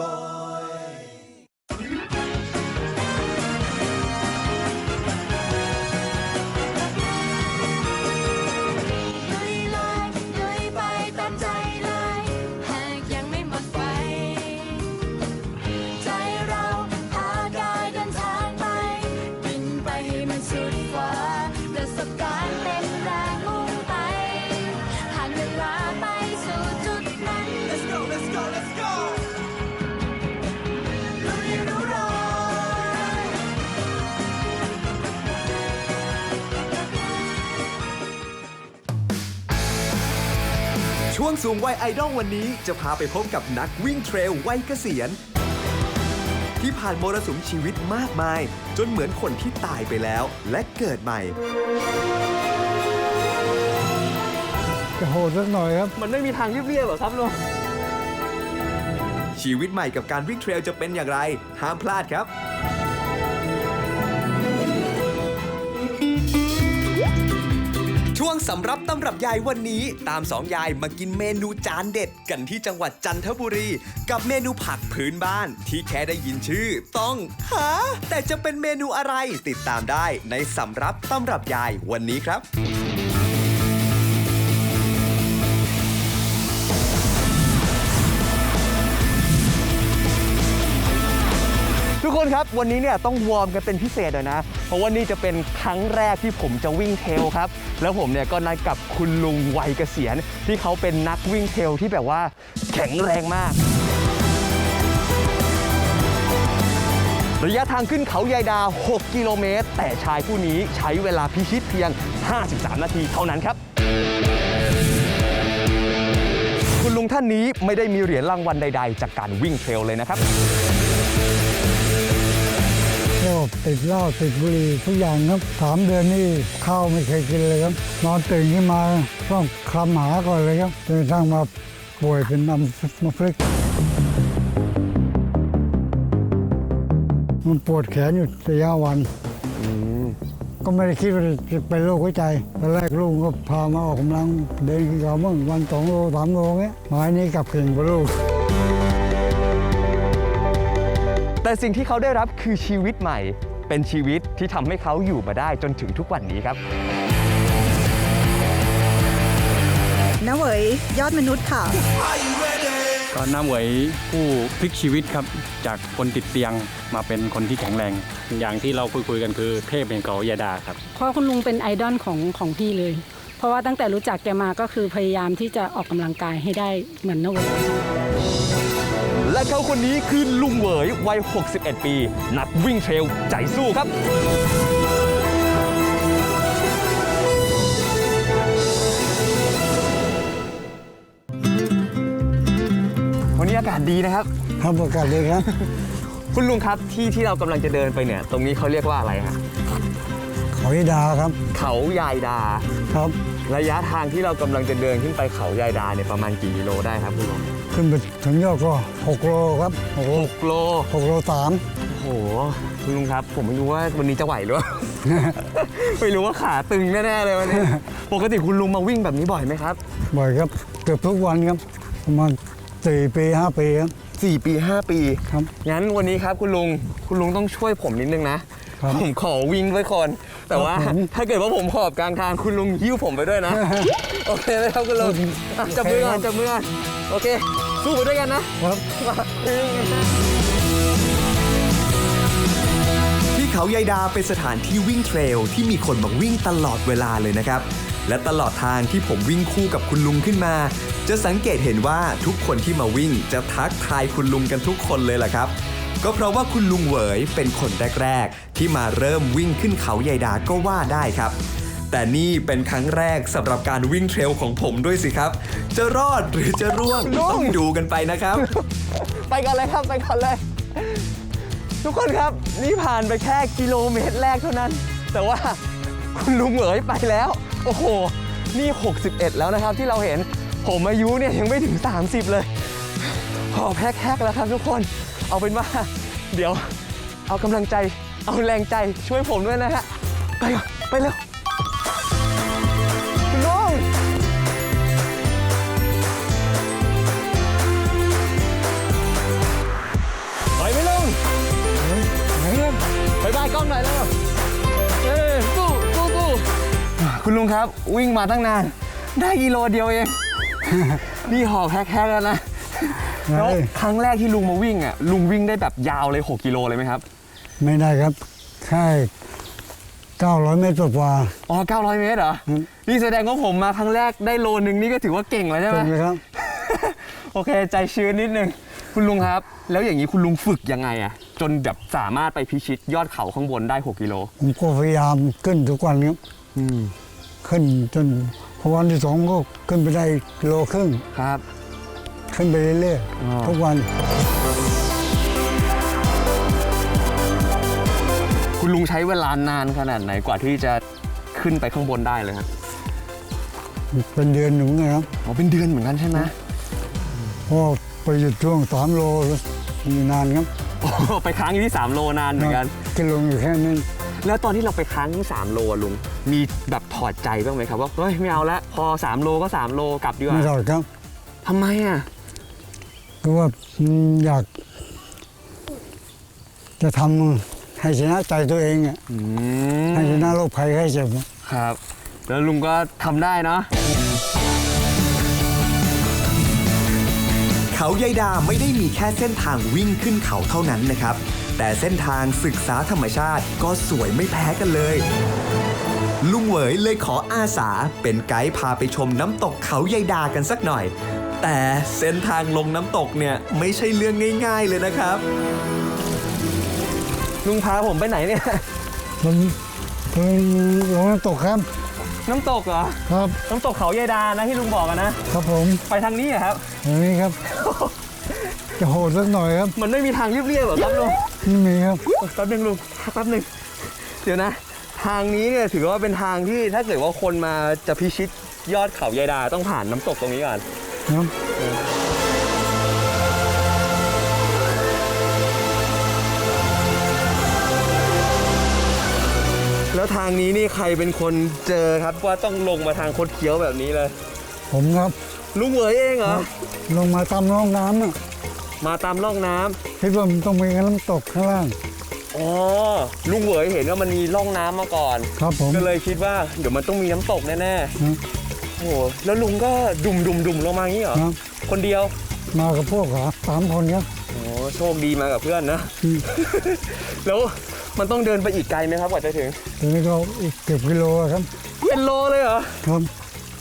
ร้ สูงวัยไอดอลวันนี้จะพาไปพบกับนักวิ่งเทรลวัยเกษียณ ที่ผ่านมรสุมชีวิตมากมาย จนเหมือนคนที่ตายไปแล้วและเกิดใหม่ จะโหดสักหน่อยครับ มันไม่มีทางเรียบๆหรอครับลุงชีวิตใหม่กับการวิ่งเทรลจะเป็นอย่างไร ห้ามพลาดครับ สำรับตำรับยายวันนี้ ตามสองยายมากินเมนูจานเด็ดกันที่จังหวัดจันทบุรี กับเมนูผักพื้นบ้าน ที่แค่ได้ยินชื่อ ต้องหาแต่จะเป็นเมนูอะไรติดตามได้ในสำรับตำรับยายวันนี้ครับ คนครับ วันนี้เนี่ยต้องวอร์มกันเป็นพิเศษหน่อยนะ เพราะว่านี่จะเป็นครั้งแรกที่ผมจะวิ่งเทรลครับ แล้วผมเนี่ยก็นัดกับคุณลุงวัยเกษียณ ที่เขาเป็นนักวิ่งเทรลที่แบบว่าแข็งแรงมาก ระยะทางขึ้นเขายายดา 6 กิโลเมตร แต่ชายผู้นี้ใช้เวลาพิชิตเพียง 53 นาทีเท่านั้นครับคุณลุงท่านนี้ไม่ได้มีเหรียญรางวัลใด ๆ จากการวิ่งเทรลเลยนะครับ โรคติดเหล้าติดบุหรี่ทุกอย่างครับสามเดือนนี่ข้าวไม่เคยกินเลยครับ นอนตื่นขึ้นมาต้องคลำหาก่อนเลยครับจนกระทั่งมาป่วยเป็นอัมมาพลึกษ์มันปวดแขนอยู่สี่ห้าวัน ก็ไม่ได้คิดว่าจะเป็นโรคหัวใจตอนแรกลุงก็พามาออกกำลังเดินขึ้นเขาบ้างวันสองโลสามโลเงี้ยหมายนี้กลับเก่งกว่าลูก แต่สิ่งที่เขาได้รับคือชีวิตใหม่ เป็นชีวิตที่ทำให้เขาอยู่มาได้จนถึงทุกวันนี้ครับ น้าเหวยยอดมนุษย์ค่ะ ก็น้ำเหวยผู้พลิกชีวิตครับ จากคนติดเตียงมาเป็นคนที่แข็งแรง อย่างที่เราคุยคุยๆกันคือเทพแห่งเขายาดาครับ เพราะคุณลุงเป็นไอดอลของของพี่เลย เพราะว่าตั้งแต่รู้จักแกมาก็คือพยายามที่จะออกกำลังกายให้ได้เหมือนนเวย และเขาคนนี้คือลุงเหวยวัย 61 ปี นักวิ่งเทรลใจสู้ครับวันนี้อากาศดีนะครับทำประกาศเลยครับ คุณลุงครับที่ที่เรากำลังจะเดินไปเนี่ย ตรงนี้เขาเรียกว่าอะไรฮะเขายดาครับ เขายายดา ครับ ระยะทางที่เรากำลังจะเดินขึ้นไปเขายายดาเนี่ยประมาณกี่กิโลได้ครับคุณลุง ขึ้นไปถึงยอดก็ 6 โลครับ6โลหกโล6โลสามโอ้โหคุณลุงครับ ผมไม่รู้ว่าวันนี้จะไหวหรือเปล่า ไม่รู้ว่าขาตึงแน่ๆเลยวันนี้ปกติคุณลุงมาวิ่งแบบนี้บ่อยไหมครับ บ่อยครับ เกือบทุกวันครับ ประมาณ4ปี 5 ปีครับ 4 ปี 5 ปีครับงั้นวันนี้ครับคุณลุงคุณลุงต้องช่วยผมนิดนึงนะ ครับผมขอวิ่งไว้ก่อนแต่ว่าครับผม ถ้าเกิดว่าผมขอบกลางทางคุณลุงหิ้วผมไปด้วยนะ โอเคไหมครับคุณลุงอะจับมือก่อนจับมือก่อนโอเค สู้ไปด้วยกันนะ ครับ ที่เขายายดาเป็นสถานที่วิ่งเทรลที่มีคนมาวิ่งตลอดเวลาเลยนะครับ และตลอดทางที่ผมวิ่งคู่กับคุณลุงขึ้นมา จะสังเกตเห็นว่าทุกคนที่มาวิ่งจะทักทายคุณลุงกันทุกคนเลยล่ะครับก็เพราะว่าคุณลุงเหวยเป็นคนแรก ๆ ที่มาเริ่มวิ่งขึ้นเขายายดาก็ว่าได้ครับ แต่นี่เป็นครั้งแรกสำหรับการวิ่งเทรลของผมด้วยสิครับ จะรอดหรือจะร่วงต้องดูกันไปนะครับ ไปกันเลยครับไปกันเลย ทุกคนครับ นี่ผ่านไปแค่กิโลเมตรแรกเท่านั้น แต่ว่า คุณลุงเหมยไปแล้ว โอ้โห นี่ 61 แล้วนะครับ ที่เราเห็นผมอายุเนี่ยยังไม่ถึง 30 เลยหอบแฮกๆแล้วครับทุกคน เอาเป็นว่า เดี๋ยวเอากำลังใจเอาแรงใจช่วยผมด้วยนะฮะ ไปก่อนไปเร็ว คุณลุงครับวิ่งมาตั้งนาน ได้กิโลเดียวเอง นี่ห่อแพ็คๆแล้วนะแล้วครั้งแรกที่ลุงมาวิ่งอะลุงวิ่งได้แบบยาวเลย 6 กิโลเลยไหมครับ ไม่ได้ครับแค่900 เมตรกว่าอ๋อ900 เมตรเหรออืมนี่แสดงว่าผมมาครั้งแรกได้โลนึงนี่ก็ถือว่าเก่งแล้วใช่ไหมเป็นไหมครับ โอเคใจชื้นนิดนึง คุณลุงครับ แล้วอย่างนี้คุณลุงฝึกยังไงอะจนแบบสามารถไปพิชิตยอดเขาข้างบนได้ 6 กิโล ผมก็พยายามขึ้นทุกวันครับ ขึ้นจนพอวันที่สองก็ขึ้นไปได้กิโลครึ่ง ครับ ขึ้นไปเรื่อยอ๋อ ๆทุกวัน คุณลุงใช้เวลานานขนาดไหนกว่าที่จะขึ้นไปข้างบนได้เลยครับเป็นเดือนหนึ่งนะครับอ๋อเป็นเดือนเหมือนกันใช่ไหมเพราะไปหยุดช่วงสามโลมีนานครับโอ้ไปค้างอยู่ที่ 3 โลนานเหมือนกัน กิโลอยู่แค่นั้น แล้วตอนที่เราไปค้างที่ 3 โลอะลุง มีแบบถอดใจบ้างไหมครับว่าเฮ้ยไม่เอาละพอ 3 โลก็ 3 โลกลับดีกว่าไม่ถอดครับทำไมอะคือว่าอืมอยาก จะทำให้ชนะใจตัวเองอะอืให้ชนะโรคภัยไข้เจ็บครับ แล้วลุงก็ทำได้เนาะ เขายายดาไม่ได้มีแค่เส้นทางวิ่งขึ้นเขาเท่านั้นนะครับ แต่เส้นทางศึกษาธรรมชาติก็สวยไม่แพ้กันเลย ลุงเหวยเลยขออาสาเป็นไกด์พาไปชมน้ำตกเขายายดากันสักหน่อย แต่เส้นทางลงน้ำตกเนี่ยไม่ใช่เรื่องง่าย ๆเลยนะครับ ลุงพาผมไปไหนเนี่ย มันมันลงน้ำตกครับ น้ำตกเหรอ ครับ น้ำตกเขายายดานะที่ลุงบอกอะนะ ครับผม ไปทางนี้อะครับ อย่างนี้ครับ จะโหดสักหน่อยครับมันไม่มีทางเรียบๆเหรอครับลุงไม่มีครับแป๊บนึงลุงแป๊บนึงเดี๋ยวนะ ทางนี้เนี่ยถือว่าเป็นทางที่ถ้าเกิดว่าคนมาจะพิชิตยอดเขายายดาต้องผ่านน้ำตกตรงนี้ก่อนครับแล้วทางนี้นี่ใครเป็นคนเจอครับว่าต้องลงมาทางคดเคี้ยวแบบนี้เลย ผมครับ ลุงเหวยเองเหรอลงมาตามร่องน้ำน่ะ มาตามร่องน้ำคิดว่ามันต้องมีน้ำตกข้างล่างอ๋อลุงเหวยเห็นว่ามันมีร่องน้ำมาก่อน ครับผมก็เลยคิดว่าเดี๋ยวมันต้องมีน้ำตกแน่ครับๆโอ้โหแล้วลุงก็ดุมดุมดุมลงมาอย่างนี้เหรอครับคนเดียวมากับพวกเหรอสามคนครับโอ้โชคดีมากับเพื่อนนะ อืมแล้วมันต้องเดินไปอีกไกลไหมครับกว่าจะถึงทีนี้ก็อีกเกือบกิโลอะครับเป็นโลเลยเหรอ ครับ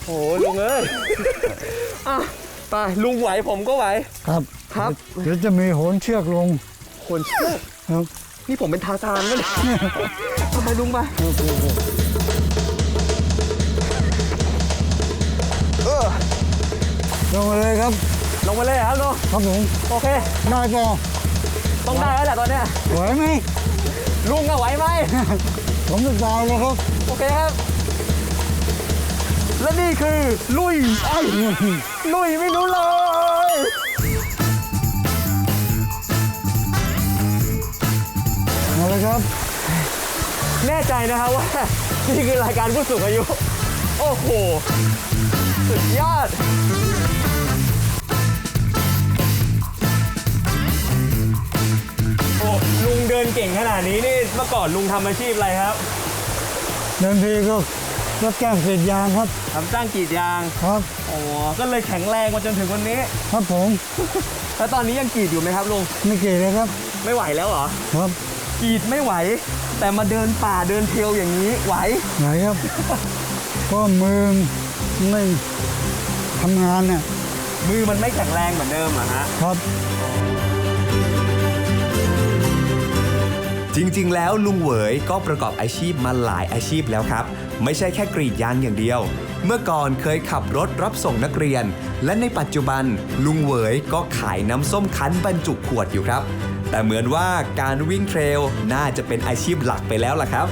โอ้โหลุงเอ้ย อะไปลุงไหวผมก็ไหว ครับ ครับเดี๋ยวจะมีโหนเชือกลงคนเชื่อครับนี่ผมเป็นทาซานไหมเนี่ยทำไมลุงไปเออลงมาเลยครับลงมาเลยเหรอครับลุงครับผมโอเคได้ก็ต้องได้แล้วแหละตอนเนี้ยไหวไหมลุงอะไหวไหมผมจะตายแล้วครับโอเคครับ และนี่คือลุยไอ้ยลุยไม่รู้เลย มาเลยครับ แน่ใจนะครับว่า นี่คือรายการผู้สูงอายุ โอ้โห สุดยอดโอ้ลุงเดินเก่งขนาดนี้นี่เมื่อก่อนลุงทำอาชีพอะไรครับเดินทีก็รับจ้างกรีดยางครับทำจ้างกรีดยางครับโอ้ก็เลยแข็งแรงมาจนถึงวันนี้ ครับผม แล้วตอนนี้ยังกรีดอยู่ไหมครับลุงไม่กรีดเลยครับ ไม่ไหวแล้วเหรอ ครับ กรีดไม่ไหว แต่มาเดินป่าเดินเทรลอย่างนี้ไหว ไหนครับ ก็มือไม่ทำงานเนี่ยมือมันไม่แข็งแรงเหมือนเดิมเหรอะฮะ ครับ จริงๆ แล้วลุงเหวยก็ประกอบอาชีพมาหลายอาชีพแล้วครับ ไม่ใช่แค่กรีดยางอย่างเดียว เมื่อก่อนเคยขับรถรับส่งนักเรียน และในปัจจุบันลุงเหวยก็ขายน้ำส้มคั้นบรรจุขวดอยู่ครับ แต่เหมือนว่าการวิ่งเทรลน่าจะเป็นอาชีพหลักไปแล้วล่ะครับ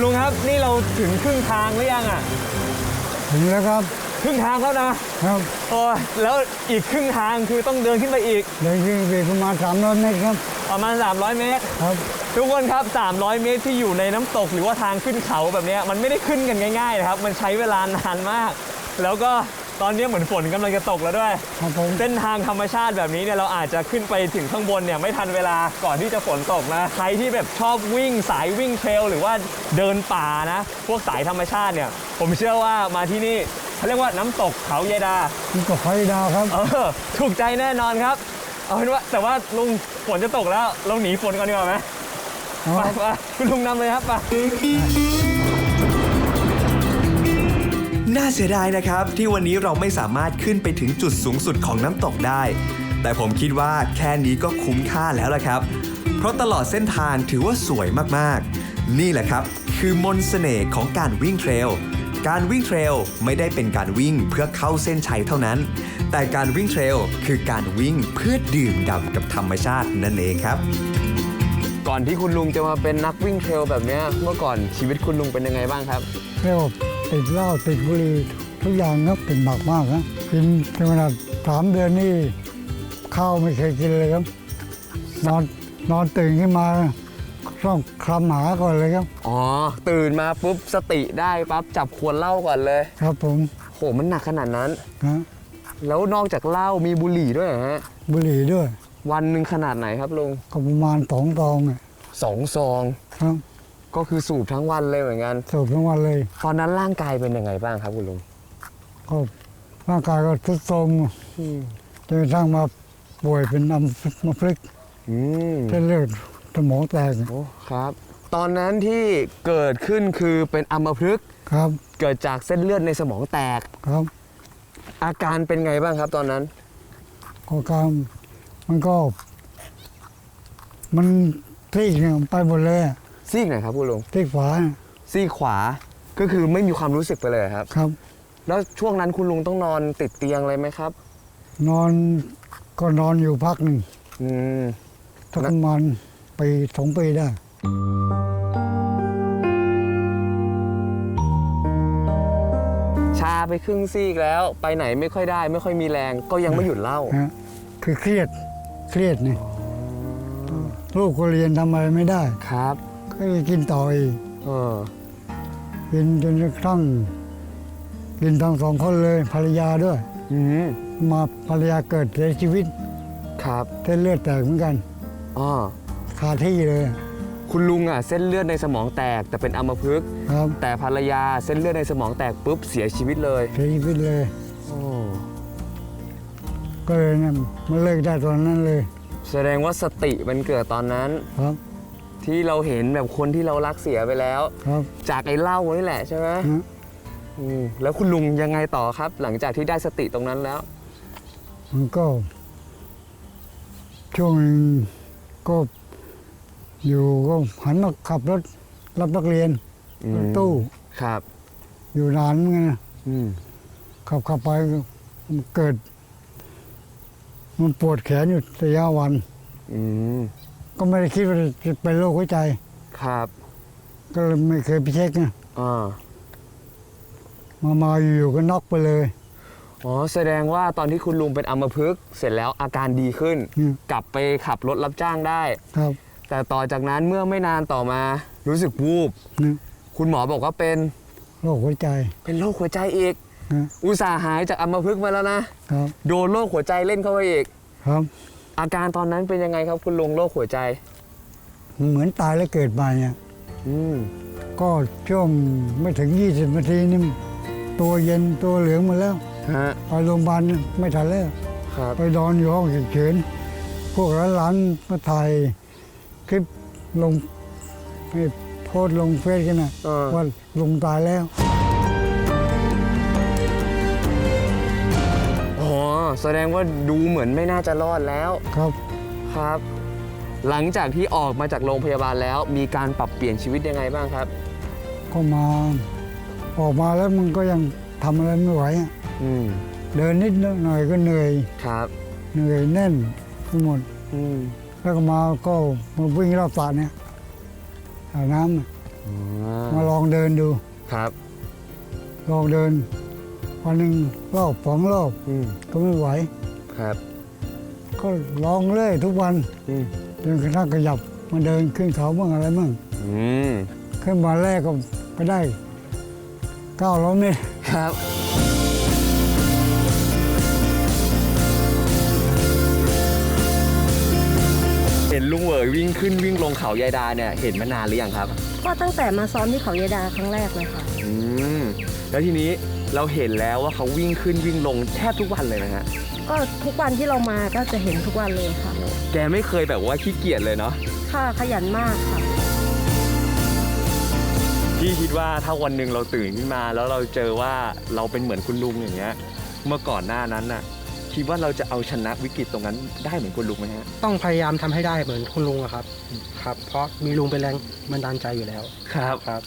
ลุงครับนี่เราถึงครึ่งทางหรือยังอะถึงแล้วครับครึ่งทางแล้วนะครับโอ้ยแล้วอีกครึ่งทางคือต้องเดินขึ้นไปอีกเดินขึ้นไปประมาณสามร้อยเมตรครับประมาณ 300 เมตรครับ ทุกคนครับ 300 เมตรที่อยู่ในน้ำตกหรือว่าทางขึ้นเขาแบบเนี้ยมันไม่ได้ขึ้นกันง่ายๆนะครับ มันใช้เวลานานมาก แล้วก็ ตอนนี้เหมือนฝนกำลังจะตกแล้วด้วย ครับผม เส้นทางธรรมชาติแบบนี้เนี่ยเราอาจจะขึ้นไปถึงข้างบนเนี่ยไม่ทันเวลาก่อนที่จะฝนตกนะ ใครที่แบบชอบวิ่งสายวิ่งเทรลหรือว่าเดินป่านะ พวกสายธรรมชาติเนี่ย ผมเชื่อว่ามาที่นี่เขาเรียกว่าน้ำตกเขาเยดา นี่ก็ไฟดาวครับ เออถูกใจแน่นอนครับ เอาเป็นว่าแต่ว่าลุงฝนจะตกแล้ว เราหนีฝนก่อนดีกว่าไหมเอาไปไปคุณลุงนำเลยครับไป น่าเสียดายนะครับ ที่วันนี้เราไม่สามารถขึ้นไปถึงจุดสูงสุดของน้ำตกได้ แต่ผมคิดว่าแค่นี้ก็คุ้มค่าแล้วละครับ เพราะตลอดเส้นทางถือว่าสวยมากๆ นี่แหละครับ คือมนต์เสน่ห์ของการวิ่งเทรลการวิ่งเทรลไม่ได้เป็นการวิ่งเพื่อเข้าเส้นชัยเท่านั้น แต่การวิ่งเทรลคือการวิ่งเพื่อดื่มด่ำกับธรรมชาตินั่นเองครับ ก่อนที่คุณลุงจะมาเป็นนักวิ่งเทรลแบบเนี้ยเมื่อก่อนชีวิตคุณลุงเป็นยังไงบ้างครับเรียกว่า ติดเหล้าติดบุหรี่ทุกอย่างครับเป็นหนักมากครับกินจนขนาดสามเดือนนี่ข้าวไม่เคยกินเลยครับ นอนนอนตื่นขึ้นมาต้องคลำหาก่อนเลยครับ อ๋อ ตื่นมาปุ๊บสติได้ปั๊บจับขวดเหล้าก่อนเลย ครับผมโหมันหนักขนาดนั้น นะแล้วนอกจากเหล้ามีบุหรี่ด้วยเหรอฮะบุหรี่ด้วย วันหนึ่งขนาดไหนครับลุงก็ประมาณสองตองอะสองซอง ครับ ก็คือสูบทั้งวันเลยเหมือนกัน สูบทั้งวันเลย ตอนนั้นร่างกายเป็นยังไงบ้างครับคุณลุงก็ร่างกายก็ทรุดโทรมจนกระทั่งมาป่วยเป็นอัมมาพลึกษ์อืมเส้นเลือดสมองแตกโอ้ครับ ตอนนั้นที่เกิดขึ้นคือเป็นอัมพฤกษ์ครับ เกิดจากเส้นเลือดในสมองแตกครับ อาการเป็นไงบ้างครับตอนนั้นก็การมันก็ มันทลีกเนี่ยไปหมดเลยอะ ซีกไหนครับคุณลุงทลีกขวาน่ะซีกขวาก็คือไม่มีความรู้สึกไปเลยครับ ครับ แล้วช่วงนั้นคุณลุงต้องนอนติดเตียงเลยไหมครับ นอนก็นอนอยู่พักหนึ่งอืม สักประมาณปีสองปีได้ ชาไปครึ่งซีกแล้ว ไปไหนไม่ค่อยได้ ไม่ค่อยมีแรง ก็ยังไม่หยุดเหล่า ฮะคือเครียดเครียดนี่ลูกก็เรียนทำอะไรไม่ได้ ครับ ก็เลยกินต่ออีกเออกินจนกระทั่งกินทั้งสองคนเลยภรรยาด้วย อืมมาภรรยาเกิดเสียชีวิตครับเส้นเลือดแตกเหมือนกันอ๋อคาที่เลยคุณลุงอะเส้นเลือดในสมองแตกแต่เป็นอัมพฤกษ์ครับแต่ภรรยาเส้นเลือดในสมองแตกปุ๊บเสียชีวิตเลยเสียชีวิตเลย โอ้ก็เลยเนี่ยมันเลิกได้ตอนนั้นเลย แสดงว่าสติมันเกิดตอนนั้น ครับ ที่เราเห็นแบบคนที่เรารักเสียไปแล้ว ครับ จากไอ้เหล้านี่แหละใช่ไหมนะอืมแล้วคุณลุงยังไงต่อครับ หลังจากที่ได้สติตรงนั้นแล้ว มันก็ช่วงหนึ่งก็อยู่ก็หันมาขับรถรับนักเรียนอืม รถตู้ครับ อยู่นานเหมือนกันนะอืมขับขับไปก็มันเกิด มันปวดแขนอยู่ระยะวัน อืม ก็ไม่ได้คิดว่าจะเป็นโรคหัวใจ ครับก็เลยไม่เคยไปเช็คนะอ่ามามาอยู่ๆก็น็อกไปเลยอ๋อแสดงว่าตอนที่คุณลุงเป็นอัมพฤกษ์เสร็จแล้วอาการดีขึ้นอืมกลับไปขับรถรับจ้างได้ ครับแต่ต่อจากนั้นเมื่อไม่นานต่อมารู้สึกวูบนะคุณหมอบอกว่าเป็นโรคหัวใจเป็นโรคหัวใจอีก นะอุตส่าห์หายจากอัมพฤกษ์มาแล้วนะ ครับโดนโรคหัวใจเล่นเข้าไปอีก ครับ อาการตอนนั้นเป็นยังไงครับคุณลุงโรคหัวใจมันเหมือนตายแล้วเกิดมาเนี่ยอืมก็ช่วงไม่ถึง 20นาทีนี่ตัวเย็นตัวเหลืองหมาแล้ว ฮะไปโรงพยาบาลไม่ทันแล้ว ครับไปนอนอยู่ห้องฉุกเฉินพวกหลานๆมาถ่ายคลิปลงให้โพสต์ลงเฟซกันนะเออว่าลุงตายแล้ว แสดงว่าดูเหมือนไม่น่าจะรอดแล้วครับครับ หลังจากที่ออกมาจากโรงพยาบาลแล้ว มีการปรับเปลี่ยนชีวิตยังไงบ้างครับ ก็มาออกมาแล้วมันก็ยังทำอะไรไม่ไหวอะอืมเดินนิดหน่อยก็เหนื่อย ครับเหนื่อยแน่นไปหมด อืมแล้วก็มาก็มาวิ่งรอบสระเนี่ยอาบน้ำน่ะอ๋อมาลองเดินดู ครับ ลองเดิน วันหนึ่งรอบสองรอบก็ไม่ไหว ครับ ก็ลองเล่อยทุกวันอืมจนกระทั่งขยับมาเดินขึ้นเขาบ้างอะไรบ้างอืมขึ้นมาแรกก็ไปได้เก้าร้อยเมตรครับ เห็นลุงเหวยวิ่งขึ้นวิ่งลงเขายายดาเนี่ยเห็นมานานหรือยังครับ ก็ตั้งแต่มาซ้อมที่เขายายดาครั้งแรกเลยค่ะ อืมแล้วทีนี้ เราเห็นแล้วว่าเขาวิ่งขึ้นวิ่งลงแทบทุกวันเลยนะฮะก็ทุกวันที่เรามาก็จะเห็นทุกวันเลยค่ะ แกไม่เคยแบบว่าขี้เกียจเลยเนาะค่ะขยันมากค่ะ พี่คิดว่าถ้าวันหนึ่งเราตื่นขึ้นมา แล้วเราเจอว่าเราเป็นเหมือนคุณลุงอย่างเงี้ย เมื่อก่อนหน้านั้นน่ะ คิดว่าเราจะเอาชนะวิกฤตตรงนั้นได้เหมือนคุณลุงไหมฮะ ต้องพยายามทำให้ได้เหมือนคุณลุงอะครับ ครับ เพราะมีลุงเป็นแรงบันดาลใจอยู่แล้ว ครับ ครับ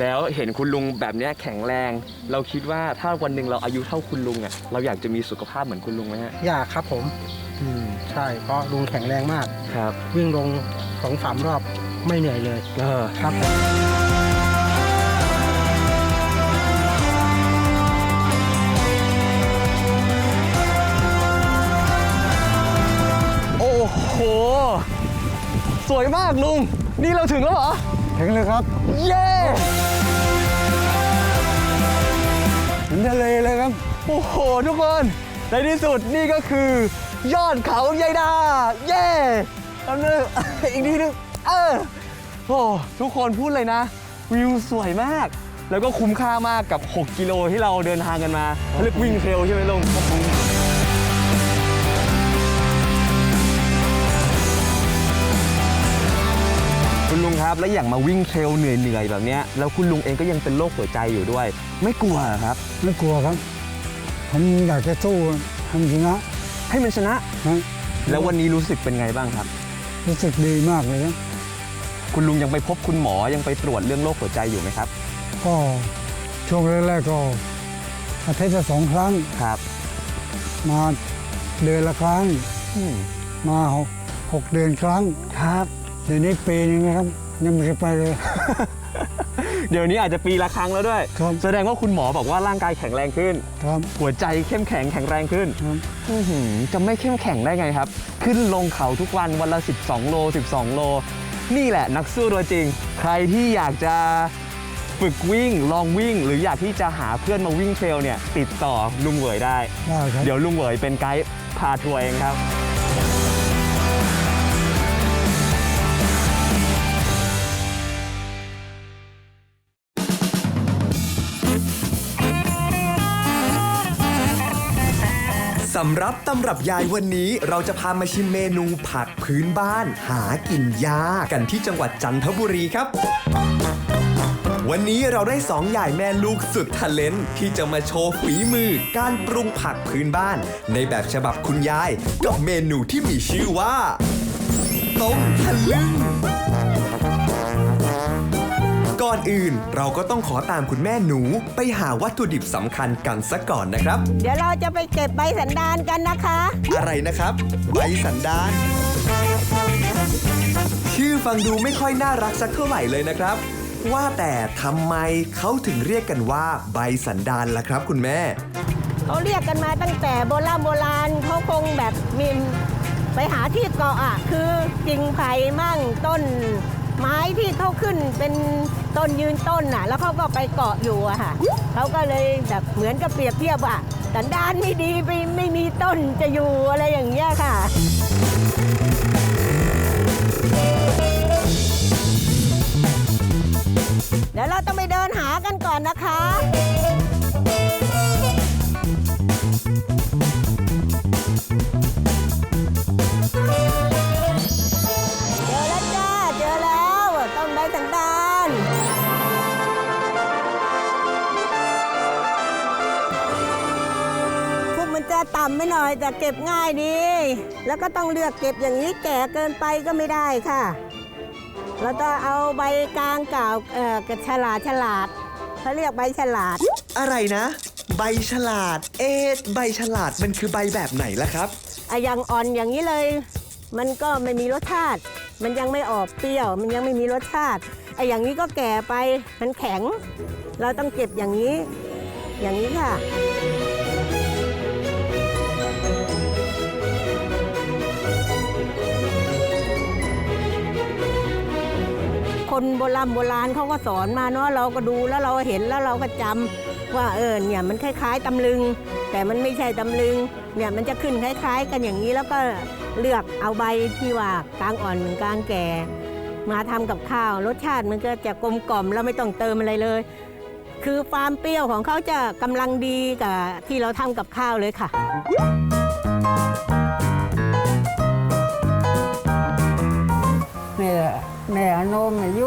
แล้วเห็นคุณลุงแบบเนี้ยแข็งแรง เราคิดว่าถ้าวันหนึ่งเราอายุเท่าคุณลุงอะเราอยากจะมีสุขภาพเหมือนคุณลุงไหมฮะอยากครับผม อืมใช่เพราะลุงแข็งแรงมาก ครับวิ่งลงสองสามรอบไม่เหนื่อยเลยเออครับผมโอ้โห สวยมากลุง นี่เราถึงแล้วเหรอ ถึงเลยครับ เย้ ถึงทะเลเลยครับ โอ้โห ทุกคน ในที่สุดนี่ก็คือ ยอดเขายายดา เย้ทำนึงอีกทีนึงเออโอ้ทุกคนพูดเลยนะ วิวสวยมาก แล้วก็คุ้มค่ามากกับ 6 กิโลที่เราเดินทางกันมาเขาเรียกวิ่งเทรลใช่ไหมลุง คุณลุงครับ แล้วอย่างมาวิ่งเทรลเหนื่อยๆแบบเนี้ยแล้วคุณลุงเองก็ยังเป็นโรคหัวใจอยู่ด้วย ไม่กลัวเหรอครับ ไม่กลัวครับผมอยากจะสู้ทำชนะให้มันชนะ นะแล้ววันนี้รู้สึกเป็นไงบ้างครับ รู้สึกดีมากเลยครับคุณลุงยังไปพบคุณหมอยังไปตรวจเรื่องโรคหัวใจอยู่ไหมครับก็ช่วงแรกๆก็อาทิตย์ละสองครั้ง ครับมาเดือนละครั้ง มาหกหกเดือนครั้ง ครับ เดี๋ยวนี้ปีนึงนะครับยังไม่เคยไปเลย เดี๋ยวนี้อาจจะปีละครั้งแล้วด้วย ครับ แสดงว่าคุณหมอบอกว่าร่างกายแข็งแรงขึ้น ครับ หัวใจเข้มแข็งแข็งแรงขึ้นครับ อื้อหือจะไม่เข้มแข็งได้ไงครับ ขึ้นลงเขาทุกวันวันละ 12 โล 12 โล นี่แหละนักสู้ตัวจริง ใครที่อยากจะฝึกวิ่งลองวิ่ง หรืออยากที่จะหาเพื่อนมาวิ่งเทรลเนี่ยติดต่อลุงเหวยได้ ได้ครับ เดี๋ยวลุงเหวยเป็นไกด์พาทัวร์เองครับำรับตำรับยายวันนี้เราจะพามาชิมเมนูผักพื้นบ้าน หากินยากกันที่จังหวัดจันทบุรีครับ วันนี้เราได้สองใหญ่แม่ลูกสุดทะเลนที่จะมาโชว์ฝีมือ การปรุงผักพื้นบ้าน ในแบบฉบับคุณยาย กับเมนูที่มีชื่อว่าต้มทะลึ่ง ก่อนอื่น เราก็ต้องขอตามคุณแม่หนูไปหาวัตถุดิบสำคัญกันซะก่อนนะครับ เดี๋ยวเราจะไปเก็บใบสันดานกันนะคะ อะไรนะครับ ใบสันดาน ชื่อฟังดูไม่ค่อยน่ารักสักเท่าไหร่เลยนะครับ ว่าแต่ทำไมเขาถึงเรียกกันว่าใบสันดานล่ะครับ คุณแม่ เขาเรียกกันมาตั้งแต่โบราณโบราณเขาคงแบบมีไปหาที่เกาะอะ คือกิ่งไผ่มั่งต้นไม้ที่เขาขึ้นเป็น ต้นยืนต้นน่ะ แล้วเขาก็ไปเกาะอยู่อะค่ะเขาก็เลยแบบเหมือนกับเปรียบเทียบว่าสันดานไม่ดีไปไม่มีต้นจะอยู่อะไรอย่างเงี้ยค่ะ ไปหน่อยแต่เก็บง่ายดี แล้วก็ต้องเลือกเก็บอย่างนี้แก่เกินไปก็ไม่ได้ค่ะ เราจะเอาใบกลางกล่าวเอ่อกระฉลาดฉลาดเขาเรียกใบฉลาด อะไรนะ ใบฉลาด เอ๊ะใบฉลาดมันคือใบแบบไหนล่ะครับ อะอย่างอ่อนอย่างนี้เลย มันก็ไม่มีรสชาติ มันยังไม่ออกเปรี้ยว มันยังไม่มีรสชาติไอ้อย่างนี้ก็แก่ไปมันแข็ง เราต้องเก็บอย่างนี้ อย่างนี้ค่ะ คนโบราณโบราณเขาก็สอนมาเนาะเราก็ดูแล้วเราเห็นแล้วเราก็จำว่าเออเนี่ยมันคล้ายๆตำลึง แต่มันไม่ใช่ตำลึงเนี่ยมันจะขึ้นคล้าย ๆ กันอย่างนี้แล้วก็เลือกเอาใบที่ว่ากลางอ่อนกลางแก่ มาทำกับข้าวรสชาติมันก็จะกลมกล่อมแล้วไม่ต้องเติมอะไรเลย คือความเปรี้ยวของเขาจะกำลังดีกับที่เราทำกับข้าวเลยค่ะแม่ แม่อโนมอายุ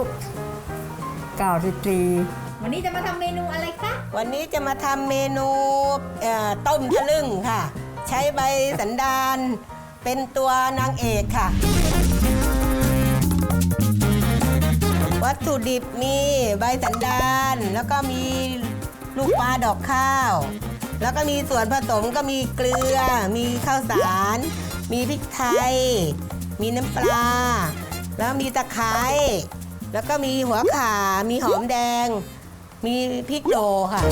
94วันนี้จะมาทำเมนูอะไรคะ วันนี้จะมาทำเมนูเอ่อต้มทะลึ่งค่ะ ใช้ใบสันดานเป็นตัวนางเอกค่ะ วัตถุดิบมีใบสันดานแล้วก็มีลูกปลาดอกข้าว แล้วก็มีส่วนผสมก็มีเกลือ มีข้าวสาร มีพริกไทย มีน้ำปลา แล้วมีตะไคร้แล้วก็มีหัวข่า มีหอมแดง มีพริกโดค่ะ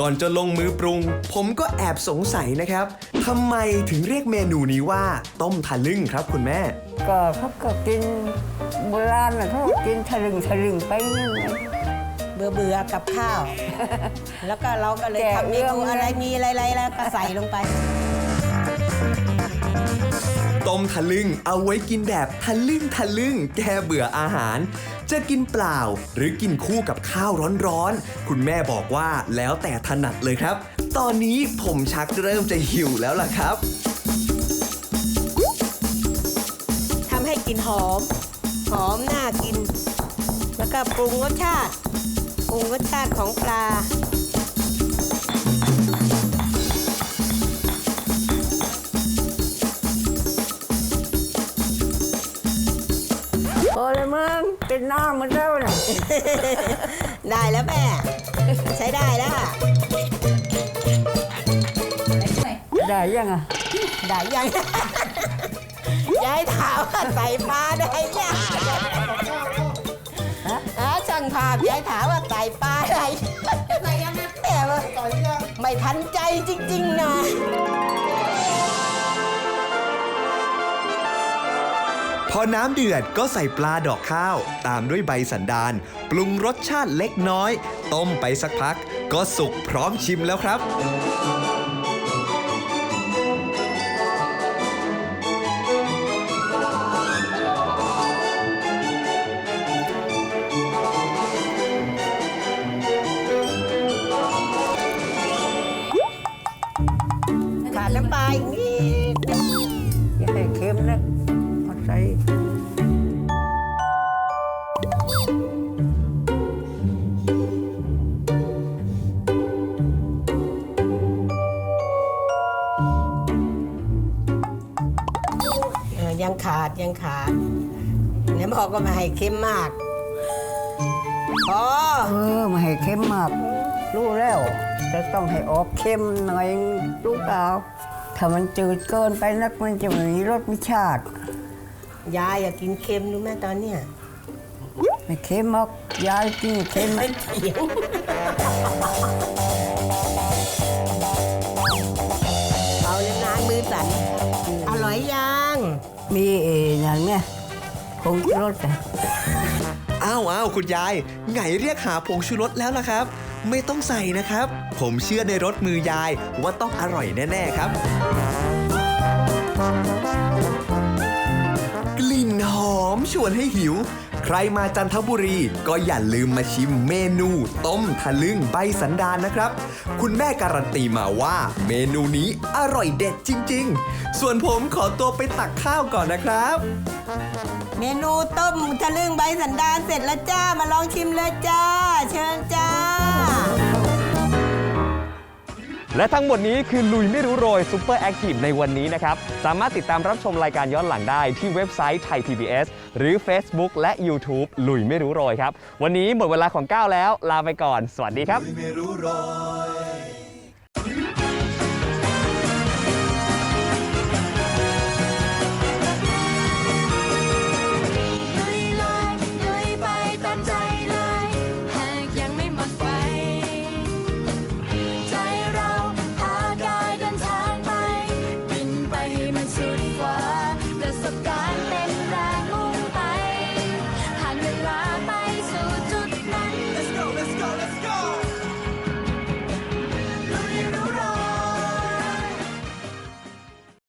ก่อนจะลงมือปรุง ผมก็แอบสงสัยนะครับทำไมถึงเรียกเมนูนี้ว่า ต้มทะลึ่งครับคุณแม่ ก็เขาก็กินโบราณน่ะเขาก็กินทะลึงทะลึงไปนั่นไง เบื่อเบื่อๆกับข้าว แล้วก็เราก็เลยแกะทำเมนูเรื่องอะไรมีอะไรๆแล้วก็ใส่ลงไป ต้มทะลึ่งเอาไว้กินแบบทะลึ่งทะลึ่ง แก้เบื่ออาหาร จะกินเปล่าหรือกินคู่กับข้าวร้อนๆ คุณแม่บอกว่าแล้วแต่ถนัดเลยครับ ตอนนี้ผมชักเริ่มจะหิวแล้วล่ะครับทำให้กลินหอม หอมน่ากิน แล้วก็ปรุงรสชาติปรุงรสชาติของปลา เป็นน้ำมันแล้วน่ะได้แล้วแม่ ใช้ได้แล้วค่ะได้ยังอะได้ยัง ยายถามว่าใส่ปลาได้ยังฮะช่างภาพยายถามว่าใส่ปลาได้ใส่ยังแต่ว่าไม่ทันใจจริง ๆนะ พอน้ำเดือดก็ใส่ปลาดอกข้าว ตามด้วยใบสันดาน ปรุงรสชาติเล็กน้อย ต้มไปสักพัก ก็สุกพร้อมชิมแล้วครับ ขาดน้ำปลาอีกนิด จะต้องให้ออกเค็มหน่อยรู้เปล่าถ้ามันจืดเกินไปนักมันจะไม่มีรสมีชาติ ยายอยากกินเค็มรู้ไหมตอนเนี้ยไม่เค็มหรอกยายกินเค็มไม่เถียงเอาเลยนานมือสั่นอร่อยยังมีเออย่างเนี้ยคงรสอะอ้าวอ้าวคุณยายไงเรียกหาผงชูรสแล้วล่ะครับ ไม่ต้องใส่นะครับ ผมเชื่อในรสมือยายว่าต้องอร่อยแน่ ๆ ครับ กลิ่นหอมชวนให้หิว ใครมาจันทบุรี ก็อย่าลืมมาชิมเมนู ต้มทะลึ่งใบสันดานนะครับ คุณแม่การันตีมาว่า เมนูนี้อร่อยเด็ดจริง ๆ ส่วนผมขอตัวไปตักข้าวก่อนนะครับเมนูต้มทะลึ่งใบสันดานเสร็จแล้วจ้า มาลองชิมเลยจ้า เชิญจ้า และทั้งหมดนี้คือลุยไม่รู้โรยซูเปอร์แอคทีฟในวันนี้นะครับ สามารถติดตามรับชมรายการย้อนหลังได้ที่เว็บไซต์ไทย PBS หรือ Facebook และ YouTube ลุยไม่รู้โรยครับ วันนี้หมดเวลาของก้าวแล้ว ลาไปก่อน สวัสดีครับไม่รู้รย